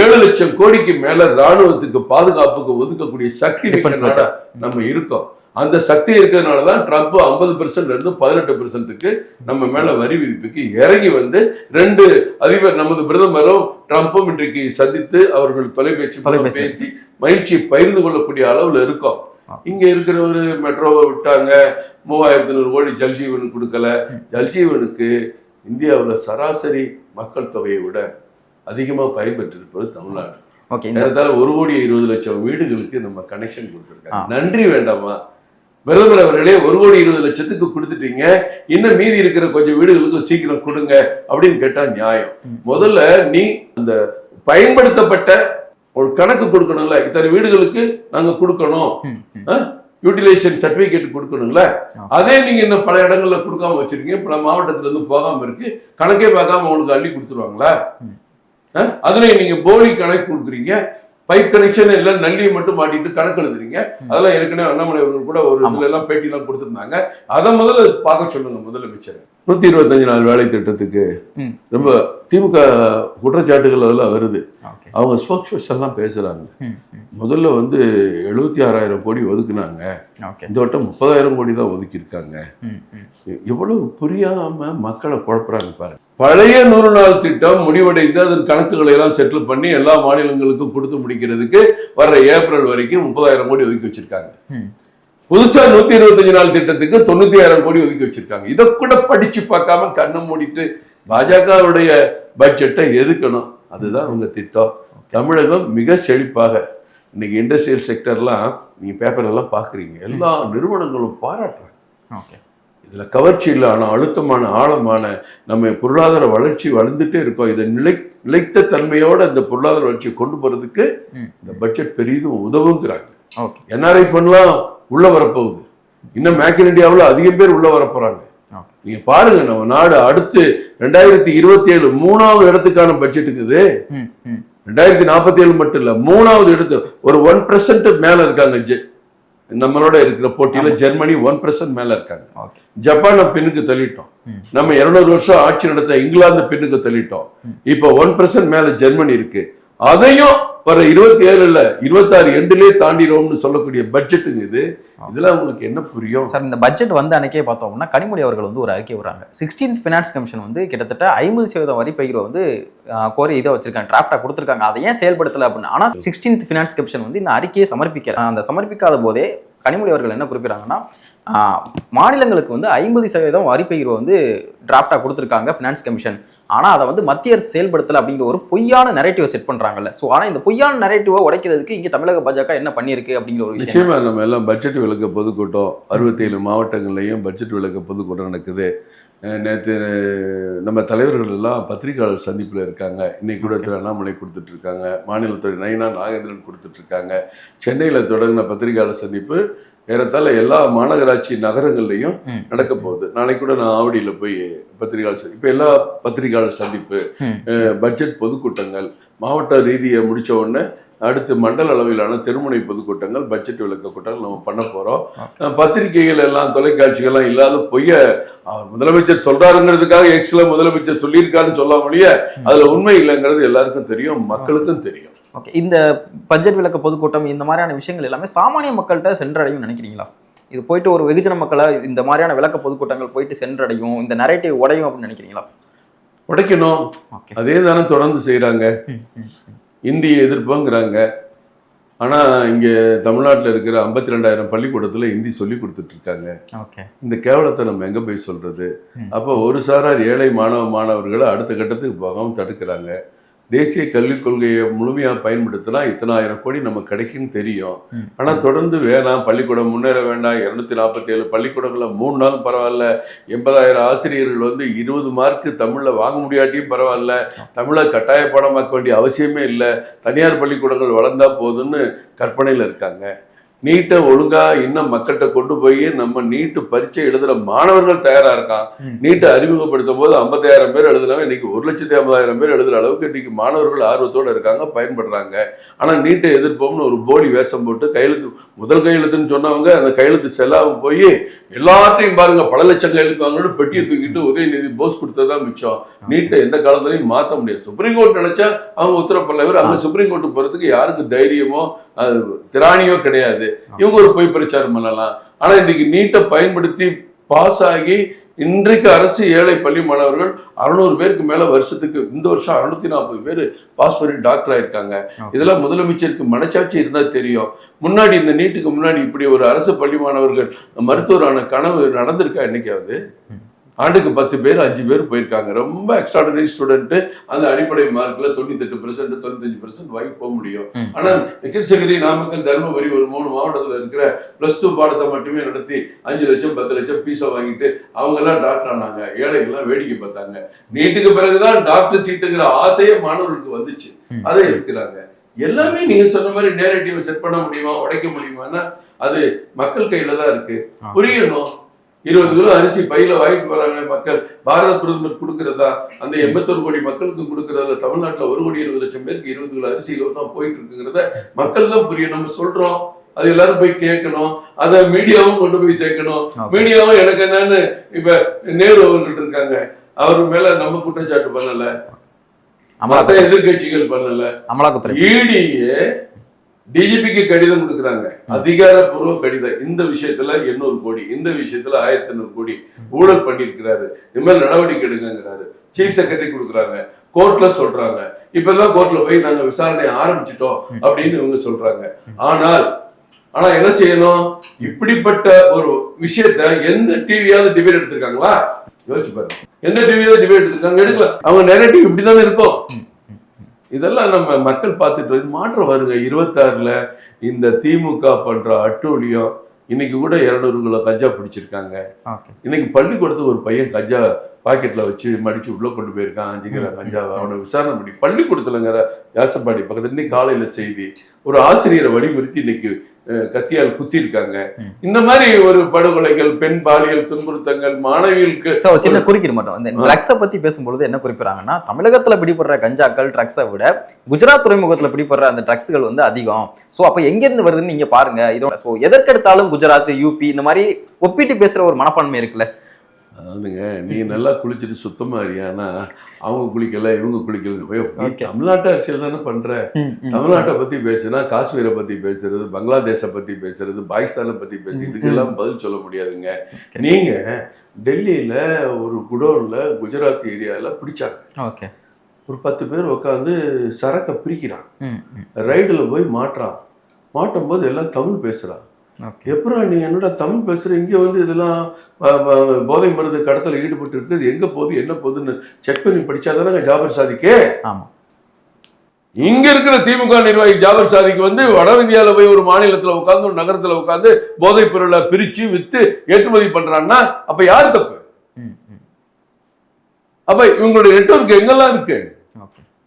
ஏழு லட்சம் கோடிக்கு மேல ராணுவத்துக்கு பாதுகாப்புக்கு ஒதுக்கக்கூடிய சக்தி நம்ம இருக்கோம். அந்த சக்தி இருக்கிறதுனால தான் ட்ரம்ப் ஐம்பது பெர்சென்ட் இருந்து பதினெட்டு பெர்சென்ட்டுக்கு நம்ம மேல வரி விதிப்புக்கு இறங்கி வந்து ரெண்டு அதிபர் நமது பிரதமரும் ட்ரம்ப்பும் இன்றைக்கு சந்தித்து அவர்கள் தொலைபேசி தொலைபேசி. பேசி மகிழ்ச்சியை பகிர்ந்து கொள்ளக்கூடிய அளவுல இருக்கோம். இங்க இருக்கிறவர் மெட்ரோவை விட்டாங்க. மூவாயிரத்தி நூறு கோடி ஜல்ஜீவன் கொடுக்கல. ஜல்ஜீவனுக்கு இந்தியாவுல சராசரி மக்கள் தொகையை விட அதிகமா பயன்பெற்றிருப்பது தமிழ்நாடு. ஓகே ஏறத்தாழ ஒரு கோடி இருபது லட்சம் வீடுகளுக்கு நம்ம கனெக்ஷன் கொடுத்துருக்காங்க. நன்றி வேண்டாமா? பிரதமர் அவர்களே ஒரு கோடி இருபது லட்சத்துக்கு கொடுத்துட்டீங்க. இன்னும் மீதி இருக்கிற கொஞ்சம் வீடுகளுக்கு சீக்கிரம் கொடுங்க அப்படின்னு கேட்டா நியாயம். முதல்ல நீ அந்த பயன்படுத்தப்பட்ட ஒரு கணக்கு கொடுக்கணும்ல. இத்தனை வீடுகளுக்கு நாங்க கொடுக்கணும். யூட்டிலைசேஷன் சர்டிபிகேட் கொடுக்கணும்ல. அதே நீங்க இன்னும் பல இடங்கள்ல கொடுக்காம வச்சிருக்கீங்க. பல மாவட்டத்துல இருந்து போகாம இருக்கு. கணக்கே பார்க்காம உங்களுக்கு அள்ளி கொடுத்துருவாங்களா? அதுலயும் நீங்க போலி கணக்கு கொடுக்குறீங்க. பைப் கனெக்ஷன் இல்ல நள்ளியை மட்டும் மாட்டிட்டு கணக்கு எழுதுறீங்க. அதெல்லாம் ஏற்கனவே அண்ணாமலை அவர்கள் கூட ஒரு. இதுல எல்லாம் பேட்டி எல்லாம் கொடுத்திருந்தாங்க. அதை முதல்ல பார்க்க சொல்லுங்க முதலமைச்சர் நூத்தி இருபத்தஞ்சு நாள் வேலை திட்டத்துக்கு. ரொம்ப திமுக குற்றச்சாட்டுகள் அதெல்லாம் வருது. அவங்க ஸ்போக்ஸ் பர்சன் எல்லாம் பேசுறாங்க. முதல்ல வந்து எழுபத்தி ஆறாயிரம் கோடி ஒதுக்குனாங்க. இந்த வட்டம் முப்பதாயிரம் கோடி தான் ஒதுக்கியிருக்காங்க. எவ்வளவு புரியாம மக்களை குழப்புறாங்க பாருங்க. பழைய நூறு நாள் திட்டம் முடிவடைந்து அதன் கணக்குகளை எல்லாம் செட்டில் பண்ணி எல்லா மாநிலங்களுக்கும் கொடுத்து முடிக்கிறதுக்கு வர்ற ஏப்ரல் வரைக்கும் முப்பதாயிரம் கோடி ஒதுக்கி வச்சிருக்காங்க. புதுசா நூத்தி இருபத்தஞ்சு நாள் திட்டத்துக்கு தொண்ணூத்தி ஆயிரம் கோடி ஒதுக்கி வச்சிருக்காங்க. இதை கூட படிச்சு பார்க்காம கண்ணை மூடிட்டு பாஜகவுடைய பட்ஜெட்டை எதுக்கணும்? அதுதான் உங்க திட்டம். தமிழகம் மிக செழிப்பாக. இன்னைக்கு இண்டஸ்ட்ரியல் செக்டர்லாம் நீங்க பேப்பர் எல்லாம் பாக்குறீங்க எல்லா நிறுவனங்களும் பாராட்டுறாங்க. ஓகே. இதுல கவர்ச்சி இல்லான அழுத்தமான ஆழமான நம்ம பொருளாதார வளர்ச்சி வளர்ந்துட்டே இருக்கோம். இதை நிலை நிலைத்த தன்மையோட இந்த பொருளாதார வளர்ச்சியை கொண்டு போறதுக்கு ம். இந்த பட்ஜெட் பெரிதும் உதவுங்கிறாங்க. ஓகே. என்ஆர்ஐ ஃபண்ட்லாம் உள்ள வரப்போகுது. இன்னும் மேக் இன் இந்தியாவில் அதிகம் பேர் உள்ள வர போறாங்க. ஓகே. நீங்க பாருங்க நம்ம நாடு அடுத்து ரெண்டாயிரத்தி இருபத்தி ஏழு மூணாவது இடத்துக்கான ம், ம். ரெண்டாயிரத்தி நாற்பத்தி ஏழு மட்டும் இல்ல மூணாவது இடத்து ஒரு ஒன் பெர்சன்ட் மேல இருக்காங்க நம்மளோட இருக்கிற போட்டியில ஜெர்மனி ஒன் பெர்சன்ட் மேல இருக்காங்க. ஜப்பானை பின்னுக்கு தள்ளிட்டோம். நம்ம இருநூறு வருஷம் ஆட்சி நடத்த இங்கிலாந்து பின்னுக்கு தள்ளிட்டோம். இப்போ ஒன் பெர்சன்ட் மேல ஜெர்மனி இருக்கு. அதையும் வர இருபத்தி ஏழுல இருபத்தாறு எண்டுலயே தாண்டிடுவோம்னு சொல்லக்கூடிய பட்ஜெட்டுங்க இது. இதெல்லாம் உங்களுக்கு என்ன புரியும்? சார் இந்த பட்ஜெட் வந்து அன்னைக்கே பார்த்தோம்னா கனிமொழி அவர்கள் வந்து ஒரு அறிக்கை விடுறாங்க. சிக்ஸ்டீன் ஃபினான்ஸ் கமிஷன் வந்து கிட்டத்தட்ட ஐம்பது சதவீதம் வரி பகிர்வை வந்து கோரி இதை வச்சிருக்காங்க டிராஃப்டா கொடுத்துருக்காங்க. அதை ஏன் செயல்படுத்தல அப்படின்னு ஆனால் சிக்ஸ்டீன்த் ஃபினான்ஸ் கமிஷன் வந்து இந்த அறிக்கையை சமர்ப்பிக்கல. அந்த சமர்ப்பிக்காத போதே கனிமொழி அவர்கள் என்ன குறிப்பிடுறாங்கன்னா மாநிலங்களுக்கு வந்து ஐம்பது சதவீதம் வரி பகிர்வை வந்து டிராஃப்டா கொடுத்துருக்காங்க ஃபினான்ஸ் கமிஷன் ஆனால் அதை வந்து மத்திய அரசு செயல்படுத்தல அப்படிங்கிற ஒரு பொய்யான நெரேட்டிவ் செட் பண்றாங்கல்ல. ஸோ ஆனால் இந்த பொய்யான நெரேட்டிவை உடைக்கிறதுக்கு இங்கே தமிழக பாஜக என்ன பண்ணியிருக்கு அப்படிங்கிற ஒரு விஷயம். நிச்சயமா நம்ம எல்லாம் பட்ஜெட் விளக்க பொதுக்கூட்டம். அறுபத்தேழு மாவட்டங்கள்லையும் பட்ஜெட் விளக்க பொதுக்கூட்டம் நடக்குது. அஹ், நம்ம தலைவர்கள் எல்லாம் பத்திரிகையாளர் சந்திப்புல இருக்காங்க. இன்னைக்கு கூட திரு அண்ணாமலை கொடுத்துட்டு இருக்காங்க மாநிலத்துறை நயினா நாகேந்திரன் கொடுத்துட்டு இருக்காங்க சென்னையில தொடங்கின பத்திரிகையாளர் சந்திப்பு ஏறத்தாழ எல்லா மாநகராட்சி நகரங்கள்லையும். நடக்க போகுது. நாளைக்கு கூட நான் ஆவடியில போய் பத்திரிகையாளர் இப்போ எல்லா பத்திரிகையாளர் சந்திப்பு பட்ஜெட் பொதுக்கூட்டங்கள் மாவட்ட ரீதியை முடிச்ச உடனே அடுத்து மண்டல அளவிலான தெருமுனை பொதுக்கூட்டங்கள் பட்ஜெட் விளக்க கூட்டங்கள் நம்ம பண்ண போறோம். பத்திரிகைகள் எல்லாம் தொலைக்காட்சிகள்லாம் இல்லாத பொய்ய அவர் முதலமைச்சர் சொல்றாருங்கிறதுக்காக எக்ஸ்ல முதலமைச்சர் சொல்லியிருக்காருன்னு சொல்லாமலேயே அதுல உண்மை இல்லைங்கிறது எல்லாருக்கும் தெரியும் மக்களுக்கும் தெரியும். ஓகே இந்த பட்ஜெட் விளக்க பொதுக்கூட்டம் இந்த மாதிரியான விஷயங்கள் எல்லாமே சாமானிய மக்கள்கிட்ட சென்றடையும் நினைக்கிறீங்களா? இது போயிட்டு ஒரு வெகுஜன மக்களை இந்த மாதிரியான விளக்க பொதுக்கூட்டங்கள் போயிட்டு சென்றடையும் இந்த நரேட்டிவ் உடையும் அப்படின்னு நினைக்கிறீங்களா? உடைக்கணும். அதே தானே தொடர்ந்து செய்றாங்க. இந்திய எதிர்ப்புங்கிறாங்க. ஆனா இங்க தமிழ்நாட்டுல இருக்கிற ஐம்பத்தி ரெண்டாயிரம் பள்ளிக்கூடத்துல இந்தி சொல்லி கொடுத்துட்டு இருக்காங்க ஓகே. இந்த கேவலத்தை நம்ம எங்க போய் சொல்றது. அப்போ ஒரு சாரார் ஏழை மாணவ மாணவர்களை அடுத்த கட்டத்துக்கு போகாம தடுக்கிறாங்க. தேசிய கல்விக் கொள்கையை முழுமையா பயன்படுத்தினா இத்தனாயிரம் கோடி நமக்கு கிடைக்குன்னு தெரியும் ம். ஆனா தொடர்ந்து வேணாம் பள்ளிக்கூடம் முன்னேற வேண்டாம் இருநூத்தி நாற்பத்தி ஏழு பள்ளிக்கூடங்கள்ல மூணு நாள் பரவாயில்ல எண்பதாயிரம் ஆசிரியர்கள் வந்து இருபது மார்க் தமிழ்ல வாங்க முடியாட்டியும் பரவாயில்ல தமிழை கட்டாய பாடமாக்க வேண்டிய அவசியமே இல்லை தனியார் பள்ளிக்கூடங்கள் வளர்ந்தா போதும்னு கற்பனையில இருக்காங்க நீட்டை ஒழுங்கா இன்னும் மக்கள்கிட்ட கொண்டு போய் நம்ம நீட்டு பரீட்சை எழுதுற மாணவர்கள் தயாரா இருக்கான். நீட்டை அறிமுகப்படுத்தும் போது ஐம்பதாயிரம் பேர் எழுதுனவன் இன்னைக்கு ஒரு லட்சத்தி ஐம்பதாயிரம் பேர் எழுதுற அளவுக்கு இன்னைக்கு மாணவர்கள் ஆர்வத்தோட இருக்காங்க பயன்படுறாங்க. ஆனா நீட்டை எதிர்ப்போம்னு ஒரு போலி வேஷம் போட்டு கையெழுத்து முதல் கையெழுத்துன்னு சொன்னவங்க அந்த கையெழுத்து செல்லாம போய் எல்லாத்தையும் பாருங்க பல லட்சம் கையெழுத்து வாங்கணும்னு பெட்டியை தூக்கிட்டு உதயநிதி போஸ் கொடுத்ததுதான் மிச்சம். நீட்டை எந்த காலத்துலயும் மாத்த முடியாது. சுப்ரீம் கோர்ட் நினைச்சா அவங்க உத்தரப்பல்லவர் அங்க சுப்ரீம் கோர்ட் போறதுக்கு யாருக்கு தைரியமோ திராணியோ கிடையாது. இவங்க ஒரு பொய் பிரச்சாரம் பண்ணலாம். ஆனா இன்னைக்கு நீட்டை பயன்படுத்தி பாஸ் ஆகி இன்றைக்கு அரசு ஏழை பள்ளி மாணவர்கள் அறுநூறு பேருக்கு மேல வருஷத்துக்கு இந்த வருஷம் அறுநூத்தி நாற்பது பேர் பாஸ் பண்ணி டாக்டர் ஆயிருக்காங்க. இதெல்லாம் முதலமைச்சருக்கு மனச்சாட்சி இருந்தா தெரியும். முன்னாடி இந்த நீட்டுக்கு முன்னாடி இப்படி ஒரு அரசு பள்ளி மாணவர்கள் மருத்துவரான கனவு நடந்திருக்கா என்னைக்காவது ஆண்டுக்கு பத்து பேர் அஞ்சு பேர் போயிருக்காங்க. ரொம்ப எக்ஸ்ட்ராடனரி ஸ்டூடெண்ட் அந்த அடிப்படை மார்க்ல தொண்ணூத்தெட்டு பெர்சென்ட் தொண்ணூத்தஞ்சு பெர்சென்ட் வாங்கி போக முடியும். ம். ஆனா கிருஷ்ணகிரி நாமக்கல் தருமபுரி ஒரு மூணு மாவட்டத்துல இருக்கிற பிளஸ் டூ பாடத்தை மட்டுமே நடத்தி அஞ்சு லட்சம் பத்து லட்சம் பீஸை வாங்கிட்டு அவங்க எல்லாம் டாக்டர் ஆனாங்க. ஏழைகள்லாம் வேடிக்கை பார்த்தாங்க. நீட்டுக்கு பிறகுதான் டாக்டர் சீட்டுங்கிற ஆசையே மாணவர்களுக்கு வந்துச்சு. அதை எதுக்குறாங்க எல்லாமே நீங்க சொன்ன மாதிரி நேரட்டிவ் செட் பண்ண முடியுமா உடைக்க முடியுமான்னா அது மக்கள் கையில தான் இருக்கு. புரியணும். இருபது கிலோ அரிசி பையில வாங்கிட்டு வராங்க மக்கள். பாரத பிரதமர் கொடுக்கறதா? அந்த எண்பத்தொரு கோடி மக்களுக்கு கொடுக்கறதுல தமிழ்நாட்டுல ஒரு கோடி இருபது லட்சம் பேருக்கு இருபது கிலோ அரிசி இலவசம் போயிட்டு இருக்குங்கிறத மக்கள் தான் புரியும் நம்ம சொல்றோம். அது எல்லாரும் போய் கேட்கணும். அதை மீடியாவும் கொண்டு போய் சேர்க்கணும். மீடியாவும் எனக்கு என்னன்னு இப்ப நேரு அவர்கள் இருக்காங்க. அவர் மேல நம்ம குற்றச்சாட்டு பண்ணல. மத்த அமலாக்க எதிர்க்கட்சிகள் பண்ணல. அமலாக்கத்துறை. இடியே டிஜிபிக்கு கடிதம் கொடுக்குறாங்க. அதிகாரப்பூர்வ கடிதம். இந்த விஷயத்துல எண்ணூறு கோடி இந்த விஷயத்துல ஆயிரத்தி எண்ணூறு கோடி ஊழல் பண்ணியிருக்கிறாரு. இது மாதிரி நடவடிக்கை எடுங்கிறாரு சீஃப் செக்ரட்டரி கொடுக்குறாங்க. கோர்ட்ல சொல்றாங்க. இப்பதான் கோர்ட்ல போய் நாங்க விசாரணை ஆரம்பிச்சிட்டோம் அப்படின்னு இவங்க சொல்றாங்க. ஆனால் ஆனா என்ன செய்யணும்? இப்படிப்பட்ட ஒரு விஷயத்த எந்த டிவியாவது டிபேட் எடுத்திருக்காங்களா? யோசிச்சு பாருங்க. எந்த டிவியாவது டிபேட் எடுத்திருக்காங்க? எடுக்கல. அவங்க நெரட்டிவ் இப்படிதானே இருக்கும். இதெல்லாம் நம்ம மக்கள் பார்த்துட்டு இது மாற்றம் வருங்க. இருபத்தாறுல இந்த திமுக பண்ற அட்டூழியம் இன்னைக்கு கூட இருநூறு கிலோ கஞ்சா பிடிச்சிருக்காங்க. இன்னைக்கு பள்ளிக்கூடத்துக்கு ஒரு பையன் கஞ்சா பாக்கெட்ல வச்சு மடிச்சு உள்ள கொண்டு போயிருக்கான். அஞ்சு கிலோ கஞ்சா அவனை விசாரணை பண்ணி பள்ளிக்கூடத்துலங்கிற யாசப்பாடி பக்கத்துல இன்னைக்கு காலையில செய்தி ஒரு ஆசிரியரை வழிமுறுத்தி இன்னைக்கு கத்தியால் குத்திருக்காங்க. இந்த மாதிரி ஒரு படுகொலைகள் பெண் பாலியல் துன்புறுத்தங்கள் மாணவிகளுக்கு சின்ன குறுக்கிடு மட்டும். இந்த ட்ரக்ஸை பத்தி பேசும்பொழுது என்ன குறிப்பிடறாங்கன்னா தமிழகத்துல பிடிபடுற கஞ்சாக்கள் ட்ரக்ஸை விட குஜராத் துறைமுகத்துல பிடிபடுற அந்த ட்ரக்ஸ்கள் வந்து அதிகம். ஸோ அப்ப எங்க இருந்து வருதுன்னு நீங்க பாருங்க. இதோட ஸோ எதற்கெடுத்தாலும் குஜராத் யூபி இந்த மாதிரி ஒப்பிட்டு பேசுற ஒரு மனப்பான்மை இருக்குல்ல. அதாவதுங்க நீ நல்லா குளிச்சுட்டு சுத்தமா இருக்கியானா அவங்க குளிக்கல இவங்க குளிக்கல. தமிழ்நாட்டு அரசியல் தானே பண்ற? தமிழ்நாட்டை பத்தி பேசுனா காஷ்மீரை பத்தி பேசுறது பங்களாதேஷை பத்தி பேசுறது பாகிஸ்தானை பத்தி பேசு இதுக்கெல்லாம் பதில் சொல்ல முடியாதுங்க. நீங்க டெல்லியில ஒரு குடோன்ல குஜராத் ஏரியால பிடிச்சாங்க. ஓகே. ஒரு பத்து பேர் உட்காந்து சரக்கை பிரிக்கிறான். ரைடுல போய் மாட்டுறான். மாட்டும் போது எல்லாம் தமிழ் பேசுறான். எப்படா நீ என்னடா தமிழ் பேசுற? இங்க வந்து இதெல்லாம் போதை மருந்து கடத்தல ஈடுபட்டு இருக்குது எங்க போகுது என்ன போகுதுன்னு செக் பண்ணி படிச்சாதானங்க ஜாபர் சாதிக்கே? ஆமா. இங்க இருக்கிற திமுக நிர்வாகி ஜாபர் சாதிக்கு வந்து வட இந்தியால போய் ஒரு மாநிலத்துல உட்கார்ந்து ஒரு நகரத்துல உட்கார்ந்து போதைப் பொருளை பிரிச்சு வித்து ஏற்றுமதி பண்றான்னா அப்ப யார் தப்பு? அப்ப இவங்களுடைய நெட்வொர்க் எங்கெல்லாம் இருக்கு?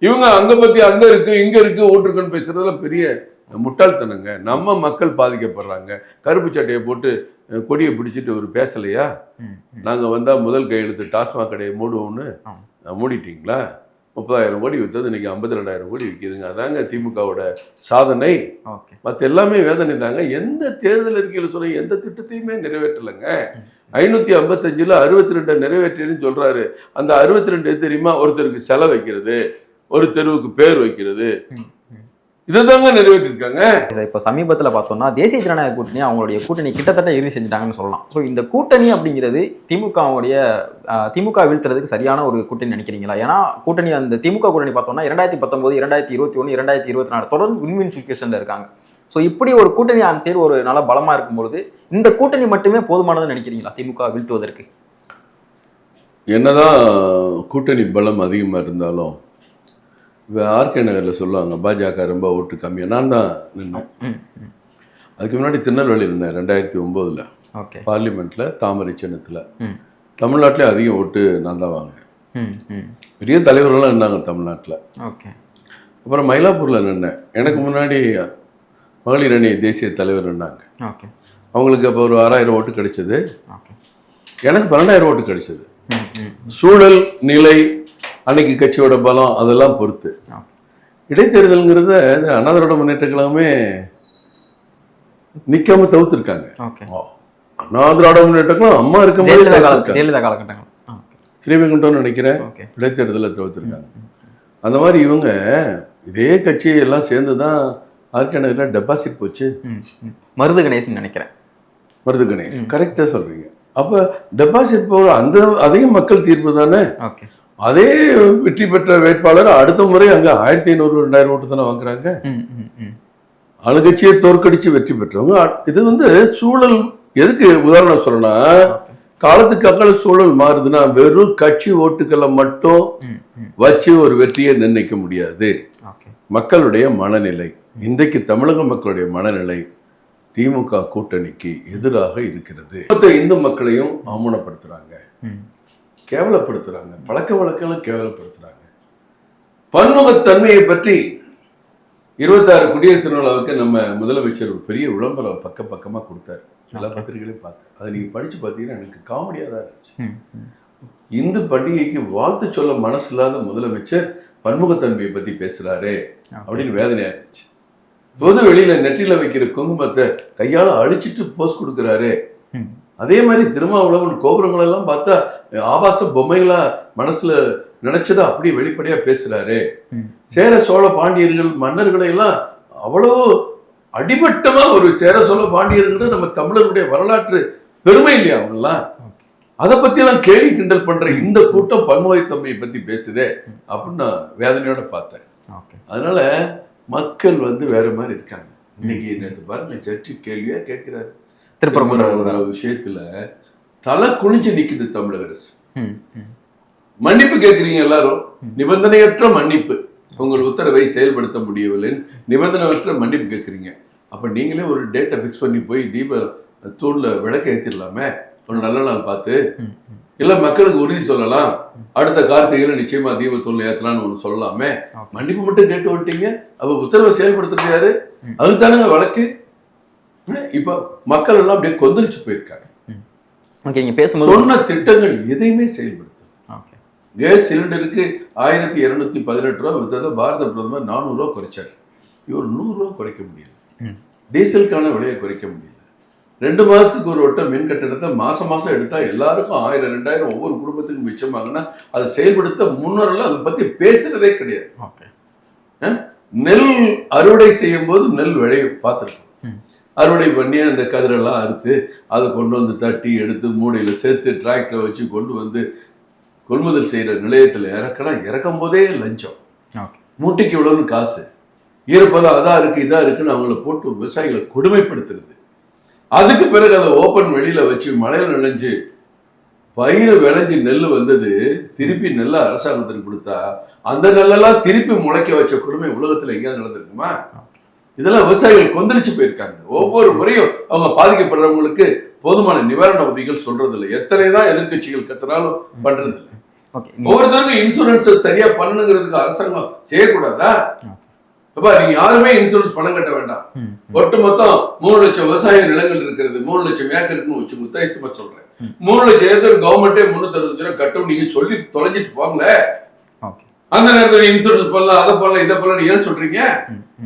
இவங்க அங்க பத்தி அங்க இருக்கு இங்க இருக்கு ஓட்டுருக்குன்னு பேசுறதுல பெரிய முட்டாள்தனங்க. நம்ம மக்கள் பாதிக்கப்படுறாங்க. கருப்பு சட்டையை போட்டு கொடியை பிடிச்சிட்டு ஒரு பேசலையா? ம் ம். நாங்க வந்தா முதல் கையெழுத்து டாஸ்மாக் கடையை மூடுவோம்னு மூடிட்டீங்களா? முப்பதாயிரம் கோடி வித்தது இன்னைக்கு ஐம்பத்தி ரெண்டாயிரம் கோடி விற்கிதுங்க அதாங்க திமுகவோட சாதனை. மற்ற எல்லாமே வேதனை தாங்க. எந்த தேர்தல் அறிக்கையில் சொல்ல எந்த திட்டத்தையுமே நிறைவேற்றலைங்க. ஐநூத்தி ஐம்பத்தஞ்சுல அறுபத்தி ரெண்டு நிறைவேற்றின்னு சொல்றாரு. அந்த அறுபத்தி ரெண்டு தெரியுமா? ஒருத்தருக்கு செலவு வைக்கிறது ஒரு தெருவுக்கு பேர் வைக்கிறது. இதுதாங்க நிறைவேற்றிருக்காங்க. இப்போ சமீபத்தில் பார்த்தோம்னா தேசிய ஜனநாயக கூட்டணி அவங்களுடைய கூட்டணி கிட்டத்தட்ட இறுதி செஞ்சுட்டாங்கன்னு சொல்லலாம். ஸோ இந்த கூட்டணி அப்படிங்கிறது திமுகவுடைய திமுக வீழ்த்துறதுக்கு சரியான ஒரு கூட்டணி நினைக்கிறீங்களா? ஏன்னா கூட்டணி அந்த திமுக கூட்டணி பார்த்தோம்னா இரண்டாயிரத்தி பத்தொன்பது இரண்டாயிரத்தி இருபத்தி ஒன்று இரண்டாயிரத்தி இருபத்தி நாலு தொடர்ந்து வின்வின் சுச்சுவேஷனில் இருக்காங்க. ஸோ இப்படி ஒரு கூட்டணி அந்த சைடு ஒரு நல்ல பலமாக இருக்கும்பொழுது இந்த கூட்டணி மட்டுமே போதுமானதுன்னு நினைக்கிறீங்களா திமுக வீழ்த்துவதற்கு? என்னதான் கூட்டணி பலம் அதிகமாக இருந்தாலும் ஆர்கே நகரில் சொல்லுவாங்க பாஜக ரொம்ப ஓட்டு கம்மியாக நான் தான் நின்னேன். அதுக்கு முன்னாடி திருநெல்வேலி நின்னேன் ரெண்டாயிரத்தி ஒம்போதில். ஓகே. பார்லிமெண்ட்டில் தாமரை சின்னத்தில். தமிழ்நாட்டிலே அதிக ஓட்டு நான் தான் வாங்கினேன் பெரிய தலைவர்கள்லாம் இருந்தாங்க தமிழ்நாட்டில். ஓகே. அப்புறம் மயிலாப்பூரில் நின்னேன். எனக்கு முன்னாடி மகளிர் அணி தேசிய தலைவர் நின்னாங்க. ஓகே. அவங்களுக்கு அப்போ ஒரு ஆறாயிரம் ஓட்டு கிடைச்சது. எனக்கு பன்னெண்டாயிரம் ஓட்டு கிடைச்சது. சூழல் நிலை அன்னைக்கு கட்சியோட பலம் அதெல்லாம் பொறுத்து. இடைத்தேர்தலுங்கிறத இது அண்ணா திராவிட முன்னேற்ற கழகமே நிக்காம தவிர்த்திருக்காங்க. ஓகே. அண்ணா திராவிட முன்னேற்ற கழகம் அம்மா இருக்கும் ஜெயலலிதா காலகட்டங்கள். ஸ்ரீவைகுண்டம்னு நினைக்கிறேன் ஓகே. இடைத்தேர்தலை தவிர்த்திருக்காங்க. அந்த மாதிரி இவங்க இதே கட்சி எல்லாம் சேர்ந்து தான் ஆர்கே நகரில் டெபாசிட் போச்சு. மருது கணேசன் நினைக்கிறேன். மருது கணேஷ். கரெக்டாக சொல்றீங்க. அப்போ டெபாசிட் போகிற அந்த அதையும் மக்கள் தீர்ப்பு தானே? ஓகே. அதே வெற்றி பெற்ற வேட்பாளர் அடுத்த முறை அங்க ஆயிரத்தி ஐநூறு ரெண்டாயிரம் ஓட்டு தானே வாங்குறாங்க. ஆளுங்கட்சியை தோற்கடிச்சு வெற்றி பெற்றவங்க. இது வந்து சூழல் எதுக்கு உதாரணம் சொல்லணும்னா காலத்துக்கு அக்கால சூழல் மாறுதுன்னா வெறும் கட்சி ஓட்டுக்களை மட்டும் வச்சு ஒரு வெற்றியை நிர்ணயிக்க முடியாது. மக்களுடைய மனநிலை இன்றைக்கு தமிழக மக்களுடைய மனநிலை திமுக கூட்டணிக்கு எதிராக இருக்கிறது. இந்து மக்களையும் அவமானப்படுத்துறாங்க. கேவலப்படுத்துறாங்க. பழக்க வழக்கங்களும் கேவலப்படுத்துறாங்க. பன்முகத்தன்மையை பற்றி இருபத்தாறு குடியரசு விழாவுக்கு நம்ம முதலமைச்சர் ஒரு பெரிய விளம்பரம் பக்க பக்கமா கொடுத்தாரு. எல்லா பத்திரிகைகளையும் பார்த்தேன் அதை நீங்க படிச்சு பார்த்தீங்கன்னா எனக்கு காமெடியா தான் இருந்துச்சு. இந்து பண்டிகைக்கு வாழ்த்து சொல்ல மனசு இல்லாத முதலமைச்சர் பன்முகத்தன்மையை பத்தி பேசுறாரே அப்படின்னு வேதனையா இருந்துச்சு பொது வெளியில நெற்றியில வைக்கிற குங்குமத்தை கையால அழிச்சிட்டு போஸ் கொடுக்குறாரே. அதே மாதிரி திருமாவளவன் கோபுரங்கள் எல்லாம் பார்த்தா ஆபாச பொம்மைகளா மனசுல நினைச்சதை அப்படியே வெளிப்படையா பேசுறாரு. சேர சோழ பாண்டியர்கள் மன்னர்களை எல்லாம் அவ்வளவு அடிமட்டமா ஒரு சேர சோழ பாண்டியர்கள் நம்ம தமிழருடைய வரலாற்று பெருமை இல்லையா அவங்கெல்லாம்? அதை பத்தி எல்லாம் கேலி கிண்டல் பண்ற இந்த கூட்டம் பன்முகத்தன்மையை பத்தி பேசுதே அப்படின்னு நான் வேதனையோட பார்த்தேன். அதனால மக்கள் வந்து வேற மாதிரி இருக்காங்க. இன்னைக்கு நேற்று பாருங்க ஜட்ஜி கேள்வியா கேட்கிறாரு. திருப்பரங்குன்ற விஷயத்துல தலை குனிஞ்சு நிக்குது தமிழக அரசு. மன்னிப்பு கேட்குறீங்க எல்லாரும்? நிபந்தனையற்ற மன்னிப்பு. உங்கள் உத்தரவை செயல்படுத்த முடியவில்லை. நிபந்தனையற்ற மன்னிப்பு கேட்குறீங்க அப்ப நீங்களே ஒரு டேட்டை ஃபிக்ஸ் பண்ணி போய் தீப தூண்ல விளக்க ஏற்றிடலாமே ஒரு நல்ல நாள் பார்த்து. இல்ல மக்களுக்கு உறுதி சொல்லலாம். அடுத்த கார்த்திகையில நிச்சயமா தீபத்தூண்ல ஏத்தலாம்னு ஒன்று சொல்லலாமே. மன்னிப்பு மட்டும் கேட்டு விட்டீங்க. அப்ப உத்தரவை செயல்படுத்துறது யாரு? அதுதானுங்க வழக்கு. இப்ப மக்கள் எல்லாம் அப்படியே கொந்தளிச்சு போயிருக்காங்க. ஓகே நீங்கள் பேசும்போது சொன்ன திட்டங்கள் எதையுமே செயல்படுத்த ஓகே. கேஸ் சிலிண்டருக்கு ஆயிரத்தி இருநூத்தி பதினெட்டு ரூபா வித்ததை பாரத பிரதமர் நானூறு ரூபா குறைச்சார். இவர் நூறு ரூபா குறைக்க முடியல. டீசலுக்கான விலையை குறைக்க முடியல. ரெண்டு மாசத்துக்கு ஒரு வட்டம் மின் கட்டணத்தை மாசம் மாசம் எடுத்தா எல்லாருக்கும் ஆயிரம் ரெண்டாயிரம் ஒவ்வொரு குடும்பத்துக்கும் மிச்சமாகுன்னா அதை செயல்படுத்த முன்னோரெல்லாம் அதை பத்தி பேசுறதே கிடையாது. ஓகே. நெல் அறுவடை செய்யும் போது நெல் விளைய பார்த்துருக்கோம். அறுவடை பண்ணி அந்த கதிரெல்லாம் அறுத்து அதை கொண்டு வந்து தட்டி எடுத்து மூடையில சேர்த்து டிராக்டர் வச்சு கொண்டு வந்து கொள்முதல் செய்யற நிலையத்துல இறக்கலாம் இறக்கும் போதே லஞ்சம். மூட்டைக்கு இவ்வளவுன்னு காசு. ஈரப்பதம் அதா இருக்கு இதா இருக்குன்னு அவங்கள போட்டு விவசாயிகளை கொடுமைப்படுத்துறது. அதுக்கு பிறகு அதை ஓப்பன் வெளியில வச்சு மழையில நனைஞ்சு பயிர் விளைஞ்சு நெல் வந்தது திருப்பி நெல்லை அரசாங்கத்துக்கு கொடுத்தா அந்த நெல்லெல்லாம் திருப்பி முளைக்க வச்ச கொடுமை உலகத்துல எங்கேயாவது நடந்திருக்குமா? இதெல்லாம் விவசாயிகள் கொந்தளிச்சு போயிருக்காங்க. ஒவ்வொரு முறையும் அவங்க பாதிக்கப்படுறவங்களுக்கு போதுமான நிவாரண உதவிகள் சொல்றது இல்லை எத்தனை தான் எதிர்க்கட்சிகள் கத்துனாலும் பண்றது இல்லை ஒவ்வொருத்தருக்கும் இன்சூரன்ஸ் சரியா பண்ணுங்கிறதுக்கு அரசாங்கம் செய்யக்கூடாதா? அப்பா நீங்க யாருமே இன்சூரன்ஸ் பணம் கட்ட வேண்டாம். ஒட்டு மொத்தம் மூணு லட்சம் விவசாய நிலங்கள் இருக்கிறது. மூணு லட்சம் ஏக்கருக்குன்னு வச்சு உத்தேசமா சொல்றேன். மூணு லட்சம் ஏக்கர் கவர்மெண்டே முன்னூத்தி அறுபது கட்டும் நீங்க சொல்லி தொலைஞ்சிட்டு போங்களே. ஓகே. அந்த நேரத்துல இன்சூரன்ஸ் பண்ணலாம் அதை பண்ணலாம் இதை பண்ணலாம் ஏன் சொல்றீங்க?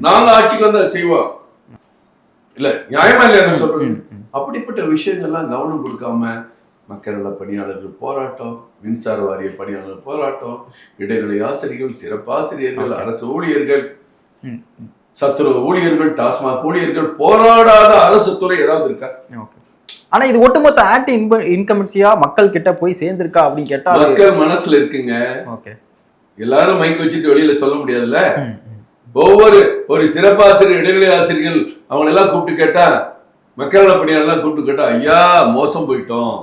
நாங்க ஆட்சிக்கு வந்து அதை செய்வோம் இல்ல நியாயமா இல்ல என்ன சொல்றது? அப்படிப்பட்ட விஷயங்கள்லாம் கவனம் கொடுக்காம மக்கள் பணியாளர்கள் போராட்டம் மின்சார வாரிய பணியாளர்கள் போராட்டம் இடைநிலை ஆசிரியர்கள் சிறப்பாசிரியர்கள் அரசு ஊழியர்கள் ம், சத்துணவு ஊழியர்கள் டாஸ்மாக் ஊழியர்கள் போராடாத அரசு துறை ஏதாவது இருக்கா? ஆனா இது ஒட்டுமொத்த ஆன்டி இன்கம்பன்சியா மக்கள் கிட்ட போய் சேர்ந்திருக்கா அப்படின்னு கேட்டா மக்கள் மனசுல இருக்குங்க. ஓகே. எல்லாரும் மைக் வச்சுட்டு வெளியில சொல்ல முடியாதுல்ல. ஒவ்வொரு ஒரு சிறப்பாசிரியர் இடைநிலை ஆசிரியர்கள் அவங்க எல்லாம் கூப்பிட்டு கேட்டா மக்கள் பணியாளர்லாம் கூப்பிட்டு கேட்டா ஐயா மோசம் போயிட்டோம்.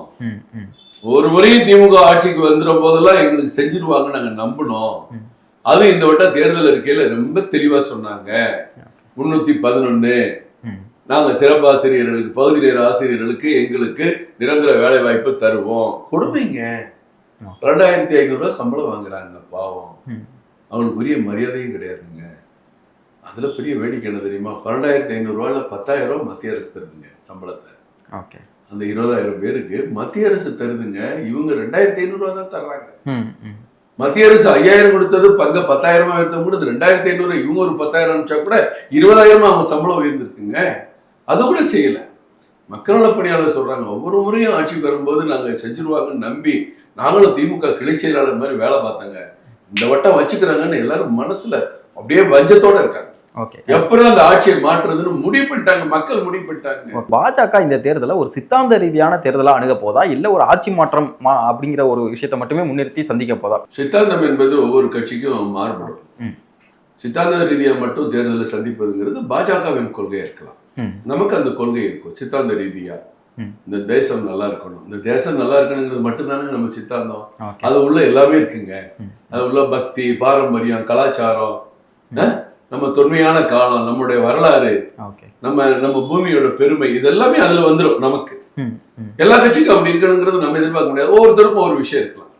ஒரு முறையும் திமுக ஆட்சிக்கு வந்துற போதெல்லாம் எங்களுக்கு செஞ்சிருவாங்க நாங்க நம்பினோம். அது இந்த வட்டம் தேர்தல் அறிக்கையில ரொம்ப தெளிவா சொன்னாங்க முன்னூத்தி பதினொன்னு. நாங்க சிறப்பாசிரியர்களுக்கு பகுதி நேர ஆசிரியர்களுக்கு எங்களுக்கு நிரந்தர வேலை வாய்ப்பு தருவோம் கொடுமைங்க. ரெண்டாயிரத்தி ஐநூறு ரூபாய் சம்பளம் வாங்குறாங்க பாவம். அவங்களுக்கு உரிய மரியாதையும் கிடையாதுங்க. அதுல பெரிய வேடிக்கை என்ன தெரியுமா? பன்னெண்டாயிரத்தி ஐநூறு ரூபாயில பத்தாயிரம் ரூபாய் மத்திய அரசு தருதுங்க சம்பளத்தை. ஓகே. அந்த இருபதாயிரம் பேருக்கு மத்திய அரசு தருதுங்க. இவங்க ரெண்டாயிரத்தி ஐநூறு ரூபாய் தான் தர்றாங்க. மத்திய அரசு ஐயாயிரம் கொடுத்தது பங்க பத்தாயிரமா எடுத்த கூட ரெண்டாயிரத்தி ஐநூறு இவங்க ஒரு பத்தாயிரம் அனுப்பிச்சா கூட இருபதாயிரமா அவங்க சம்பளம் உயர்ந்திருக்குங்க. அது கூட செய்யல. மக்கள் நல பணியாளர் சொல்றாங்க ஒவ்வொரு முறையும் ஆட்சிக்கு வரும்போது நாங்க செஞ்சிருவாங்கன்னு நம்பி நாங்களும் திமுக கிளை செயலாளர் மாதிரி வேலை பார்த்தாங்க. இந்த வட்டம் வச்சுக்கிறாங்கன்னு எல்லாரும் மனசுல அப்படியே வஞ்சத்தோட இருக்காங்க. எப்பறம் அந்த ஆட்சியை மாற்றுறதுன்னு முடிவு பண்ணிட்டாங்க மக்கள் முடிவு பண்ணிட்டாங்க பாஜக இந்த தேர்தலை ஒரு சித்தாந்த ரீதியான தேர்தலா அணுக போதா? இல்ல ஒரு ஆட்சி மாற்றம் அப்படிங்கிற ஒரு விஷயத்தை மட்டுமே முன்னிறுத்தி சந்திக்க போதா? சித்தாந்தம் என்பது ஒவ்வொரு கட்சிக்கும் மாறுபடும். சித்தாந்த ரீதியா மட்டும் தேர்தலை சந்திப்பதுங்கிறது பாஜகவின் கொள்கையா இருக்கலாம். நமக்கு அந்த கொள்கை இருக்கும் சித்தாந்த ரீதியா. இந்த தேசம் நல்லா இருக்கணும். இந்த தேசம் நல்லா இருக்கணுங்கிறது மட்டும்தானே நம்ம சித்தாந்தம்? அது உள்ள எல்லாமே இருக்குங்க. அது உள்ள பக்தி பாரம்பரியம் கலாச்சாரம் நம்ம தொன்மையான காலம் நம்முடைய வரலாறு நம்ம நம்ம பூமியோட பெருமை இதெல்லாமே அதுல வந்துரும் நமக்கு. எல்லா கட்சிக்கும் அப்படி இருக்கணுங்கிறது நம்ம எதிர்பார்க்க முடியாது. ஒவ்வொருத்தருக்கும் ஒரு விஷயம் இருக்கலாம்.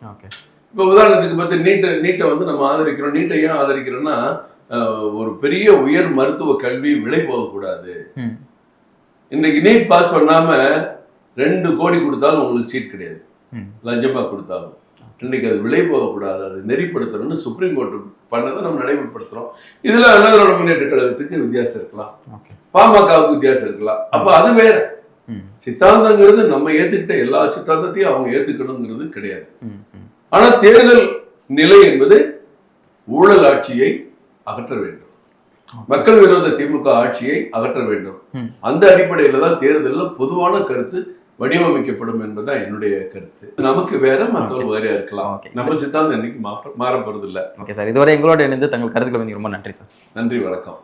இப்போ உதாரணத்துக்கு பார்த்து நீட்டை நீட்டை வந்து நம்ம ஆதரிக்கிறோம். நீட்டை ஏன் ஆதரிக்கிறோம்னா ஒரு பெரிய உயர் மருத்துவ கல்வி விலை போகக்கூடாது. இன்னைக்கு நீட் பாஸ் பண்ணாம ரெண்டு கோடி கொடுத்தாலும் உங்களுக்கு சீட் கிடையாது. லஞ்சமா கொடுத்தாலும். இன்னைக்கு அது விலை போகக்கூடாது. அது நெறிப்படுத்தணும்னு சுப்ரீம் கோர்ட் பண்ணதை நம்ம நடைமுறைப்படுத்துறோம். இதுல அண்ணாதிராவிட முன்னேற்ற கழகத்துக்கு வித்தியாசம் இருக்கலாம். பாமகவுக்கு வித்தியாசம் இருக்கலாம். அப்ப அது வேற. சித்தாந்தங்கிறது நம்ம ஏத்துக்கிட்ட எல்லா சித்தாந்தத்தையும் அவங்க ஏத்துக்கணுங்கிறது கிடையாது. ஆனா தேர்தல் நிலை என்பது ஊழல் ஆட்சியை அகற்ற வேண்டும். மக்கள் விரோத திமுக ஆட்சியை அகற்ற வேண்டும். ம். அந்த அடிப்படையில தான் தேர்தலில் பொதுவான கருத்து வடிவமைக்கப்படும் என்பதுதான் என்னுடைய கருத்து. நமக்கு வேற மற்றவர்கள் வேறையா இருக்கலாம். நம்ம சித்தாந்தம் என்னைக்கு மாற மாற போறது இல்ல ஓகே சார் இதுவரை எங்களோட இணைந்து தங்கள் கருத்துக்களை வந்து ரொம்ப நன்றி சார் நன்றி வணக்கம்.